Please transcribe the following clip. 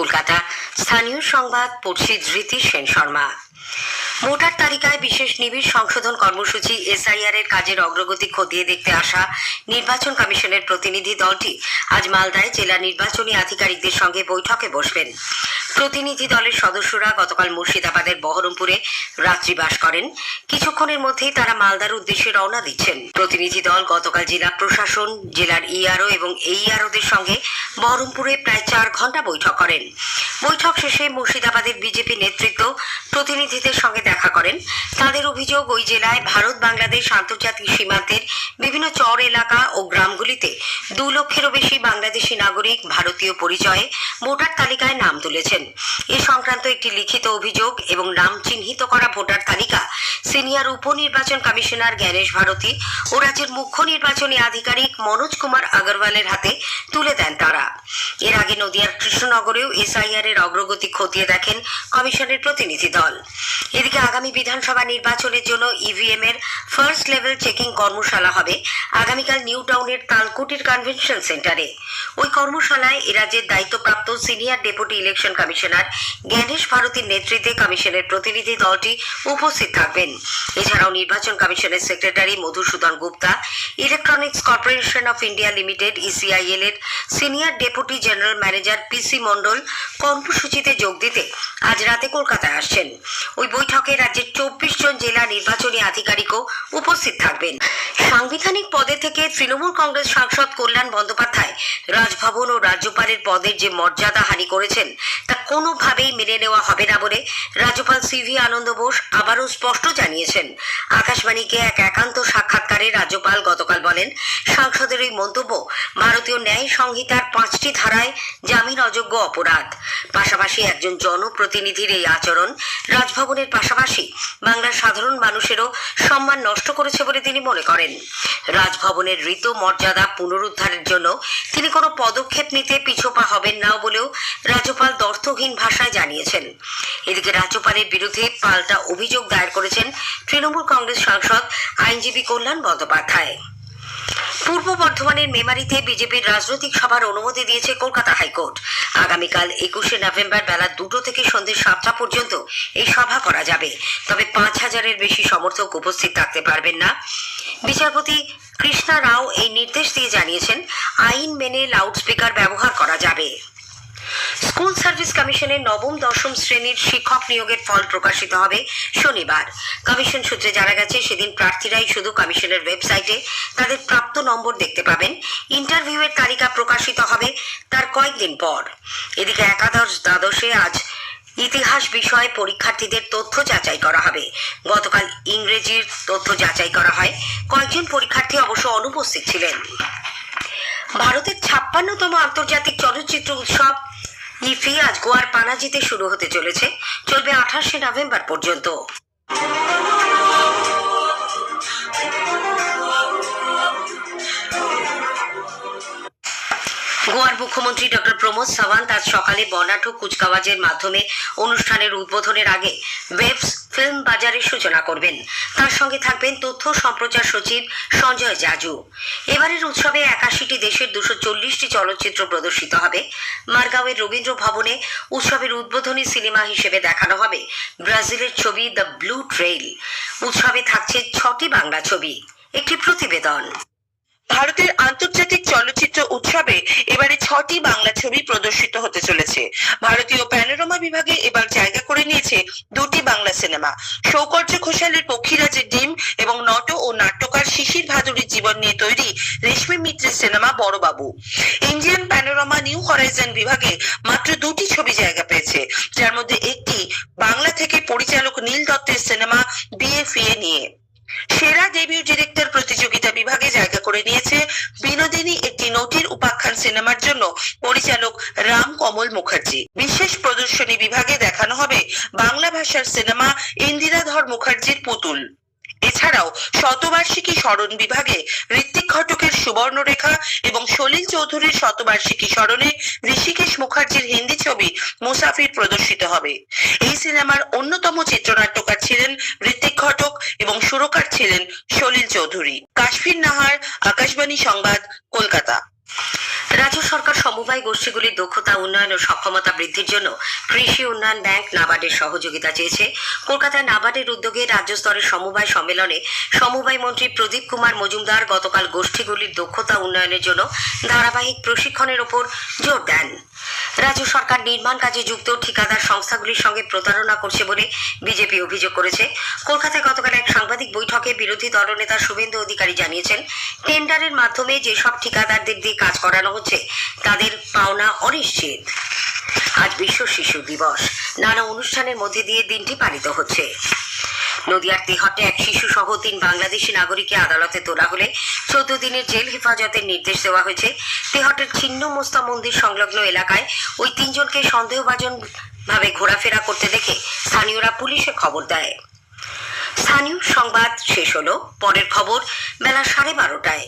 কলকাতা। স্থানীয় সংবাদ, পড়ছি ধৃতি সেন শর্মা। ভোটার তালিকায় বিশেষ নিবিড় সংশোধন কর্মসূচি, এসআইআর এর কাজের অগ্রগতি খতিয়ে দেখতে আসা নির্বাচন কমিশনের প্রতিনিধি দলটি আজ মালদায় জেলা নির্বাচনী আধিকারিকদের সঙ্গে বৈঠকে বসবেন। প্রতিনিধি দলের সদস্যরা গতকাল মুর্শিদাবাদের বহরমপুরে রাত্রিবাস করেন। কিছুক্ষণের মধ্যেই তারা মালদার উদ্দেশ্যে রওনা দিচ্ছেন। প্রতিনিধি দল গতকাল জেলা প্রশাসন, জেলার ইআরও এবং এইআরওদের সঙ্গে বহরমপুরে প্রায় চার ঘণ্টা বৈঠক করেন। বৈঠক শেষে মুর্শিদাবাদের বিজেপি নেতৃত্ব প্রতিনিধিদের সঙ্গে দেখা করেন। তাদের অভিযোগ, ওই জেলায় ভারত, বাংলাদেশ আন্তর্জাতিক সীমান্তের বিভিন্ন চর এলাকা ও গ্রামগুলিতে দু লক্ষেরও বেশি বাংলাদেশি নাগরিক ভারতীয় পরিচয়ে ভোটার তালিকায় নাম তুলেছেন। এ সংক্রান্ত একটি লিখিত অভিযোগ এবং নাম চিহ্নিত করা ভোটার তালিকা সিনিয়র উপনির্বাচন কমিশনার জ্ঞানেশ ভারতী ও রাজ্যের মুখ্য নির্বাচনী আধিকারিক মনোজ কুমার আগরওয়ালের হাতে তুলে দেন তারা। এর আগে নদিয়ার কৃষ্ণনগরেও এসআইআর এর অগ্রগতি খতিয়ে দেখেন কমিশনের প্রতিনিধি দল। এদিকে আগামী বিধানসভা নির্বাচনের জন্য ইভিএম এর ফার্স্ট লেভেল চেকিং কর্মশালা হবে। আগামীকাল নিউ টাউনের তালকুটির কনভেনশন সেন্টারে ওই কর্মশালায় এ রাজ্যের দায়িত্বপ্রাপ্ত senior deputy election commissioner Gyanesh ভারতীর নেতৃত্বে কমিশনের প্রতিনিধি দলটি উপস্থিত থাকবেন। এছাড়াও নির্বাচন কমিশনের secretary Madhusudan Gupta electronics corporation of India limited ECIL এর senior deputy general manager PC Mondal কর্মসূচিতে যোগ দিতে আজ রাতে কলকাতায় আসছেন। ওই বৈঠকে রাজ্যের চব্বিশ জন জেলা নির্বাচনী আধিকারিকও উপস্থিত থাকবেন। সাংবিধানিক পদে থেকে তৃণমূল কংগ্রেস সাংসদ কল্যাণ বন্দ্যোপাধ্যায় রাজভবন ও রাজ্যপালের পদের যে মর্যাদা হানি করেছেন, তা কোনোভাবেই মেনে নেওয়া হবে না বলে রাজ্যপাল সিভি আনন্দ বোস আবারও স্পষ্ট জানিয়েছেন। আকাশবাণীকে এক একান্ত সাক্ষাৎকারে রাজ্যপাল গতকাল বলেন, সাংসদের এই মন্তব্য, ভারতীয় ন্যায় সংহিতার পাঁচটি ধারায় জামিন অযোগ্য অপরাধ। পাশাপাশি একজন জনপ্রতিনিধির এই আচরণ রাজভবনের পাশাপাশি বাংলার সাধারণ মানুষেরও সম্মান নষ্ট করেছে বলে তিনি মনে করেন। রাজভবনের ঋত মর্যাদা পুনরুদ্ধারের জন্য তিনি কোনো পদক্ষেপ নিতে পিছোপা হবেন না বলেও রাজ্যপাল দর্থহীন ভাষায় জানিয়েছেন। এদিকে রাজ্যপালের বিরুদ্ধে পাল্টা অভিযোগ দায়ের করেছেন তৃণমূল কংগ্রেস সাংসদ আইনজীবী কল্যাণ বন্দ্যোপাধ্যায়। পূর্ব বর্ধমানের মেমারিতে বিজেপির রাজনৈতিক সভার অনুমতি দিয়েছে কলকাতা হাইকোর্ট। আগামীকাল একুশে নভেম্বর বেলা দুটো থেকে সন্ধ্যে সাতটা পর্যন্ত এই সভা করা যাবে। তবে পাঁচ হাজারের বেশি সমর্থক উপস্থিত থাকতে পারবেন না। বিচারপতি কৃষ্ণা রাও এই নির্দেশ দিয়ে জানিয়েছেন, আইন মেনে লাউডস্পিকার ব্যবহার করা যাবে। স্কুল সার্ভিস কমিশনের নবম, দশম শ্রেণির শিক্ষক নিয়োগের ফল প্রকাশিত হবে শনিবার। কমিশন সূত্রে জানা গেছে, সেদিন প্রার্থীরাই শুধু কমিশনের ওয়েবসাইটে তাদের প্রাপ্ত নম্বর দেখতে পাবেন। ইন্টারভিউয়ের তালিকা প্রকাশিত হবে তার কয়েকদিন পর। এদিকে একাদশ দ্বাদশে আজ ইতিহাস বিষয়ে পরীক্ষার্থীদের তথ্য যাচাই করা হবে। গতকাল ইংরেজির তথ্য যাচাই করা হয়। কয়েকজন পরীক্ষার্থী অবশ্য অনুপস্থিত ছিলেন। ভারতের ছাপ্পান্নতম আন্তর্জাতিক চলচ্চিত্র উৎসব ইফি আজ গোয়ার পানাজিতে শুরু হতে চলেছে। চলবে আঠাশে নভেম্বর পর্যন্ত। গোয়ার মুখ্যমন্ত্রী ডক্টর প্রমোদ সাওয়ান্ত আজ সকালে বর্ণাঢ্য কুচকাওয়াজের মাধ্যমে অনুষ্ঠানের উদ্বোধনের আগে ওয়েবস ফিল্ম বাজারের সূচনা করবেন। তার সঙ্গে থাকবেন তথ্য সম্প্রচার সচিব সঞ্জয় জাজু। এবারের উৎসবে একাশিটি দেশের দুশো চল্লিশটি চলচ্চিত্র প্রদর্শিত হবে। মারগাঁওয়ের রবীন্দ্র ভবনে উৎসবের উদ্বোধনী সিনেমা হিসেবে দেখানো হবে ব্রাজিলের ছবি দ্য ব্লু ট্রেইল। উৎসবে থাকছে ছটি বাংলা ছবি। একটি প্রতিবেদন। ভারতের আন্তর্জাতিক উৎসবে এবারে ছটি বাংলা ছবি প্রদর্শিত হতে চলেছে। ভারতীয় প্যানোরামা বিভাগে এবার জায়গা করে নিয়েছে দুটি বাংলা সিনেমা। সৌকর্য ঘোষালের পক্ষীরাজের ডিম এবং নট ও নাট্যকার শিশির ভাদুরীর জীবন নিয়ে তৈরি রেশমি মিত্রের সিনেমা বড়বাবু। ইন্ডিয়ান প্যানোরামা নিউ হরাইজন বিভাগে মাত্র দুটি ছবি জায়গা পেয়েছে, যার মধ্যে একটি বাংলা থেকে পরিচালক নীল দত্তের সিনেমা বিএফএ নিয়ে। সেরা ডেবিউ ডিরেক্টর প্রতিযোগিতা বিভাগে জায়গা সিনেমার জন্য পরিচালক রাম কমল মুখার্জি। বিশেষ প্রদর্শনী বিভাগে দেখানো হবে বাংলা ভাষার সিনেমা ইন্দিরাধর মুখার্জির পুতুল। এছাড়াও শতবার্ষিকী স্মরণ বিভাগে ঋত্বিক ঘটকের সুবর্ণরেখা এবং সলিল চৌধুরীর শতবার্ষিকী স্মরণে ঋষিকেশ মুখার্জির হিন্দি ছবি মুসাফির প্রদর্শিত হবে। এই সিনেমার অন্যতম চিত্রনাট্যকার ছিলেন ঋত্বিক ঘটক এবং সুরকার ছিলেন সলিল চৌধুরী। কাশ্মীর নাহার, আকাশবাণী সংবাদ, কলকাতা। রাজ্য সরকার সমবায় গোষ্ঠীগুলির দক্ষতা, উন্নয়ন ও সক্ষমতা বৃদ্ধির জন্য কৃষি উন্নয়ন ব্যাংক নাবার্ডের সহযোগিতা চেয়েছে। কলকাতায় নাবার্ডের উদ্যোগে রাজ্য স্তরের সমবায় সম্মেলনে সমবায় মন্ত্রী প্রদীপ কুমার মজুমদার গতকাল গোষ্ঠীগুলির দক্ষতা, উন্নয়নের জন্য ধারাবাহিক প্রশিক্ষণের ওপর জোর দেন। রাজ্য সরকার নির্মাণ কাজে যুক্ত ঠিকাদার সংস্থাগুলির সঙ্গে প্রতারণা করছে বলে বিজেপি অভিযোগ করেছে। কলকাতায় গতকাল এক সাংবাদিক বৈঠকে বিরোধী দলনেতা শুভেন্দু অধিকারী জানিয়েছেন, টেন্ডারের মাধ্যমে যেসব ঠিকাদারদের দিয়ে কাজ করানো হচ্ছে, তাদের পাওনা অনিশ্চিত। আজ বিশ্ব শিশু দিবস। নানা অনুষ্ঠানের মধ্যে দিয়ে দিনটি পালিত হচ্ছে। নদিয়ার তেহট্টে এক শিশু সহ তিন বাংলাদেশি নাগরিককে আদালতে তোলা হলে চোদ্দ দিনের জেল হেফাজতের নির্দেশ দেওয়া হয়েছে। তেহটের ছিন্ন মোস্তা মন্দির সংলগ্ন এলাকায় ওই তিনজনকে সন্দেহভাজন ভাবে ঘোরাফেরা করতে দেখে স্থানীয়রা পুলিশে খবর দেয়। স্থানীয় সংবাদ শেষ হলো। পরের খবর বেলা সাড়ে বারোটায়।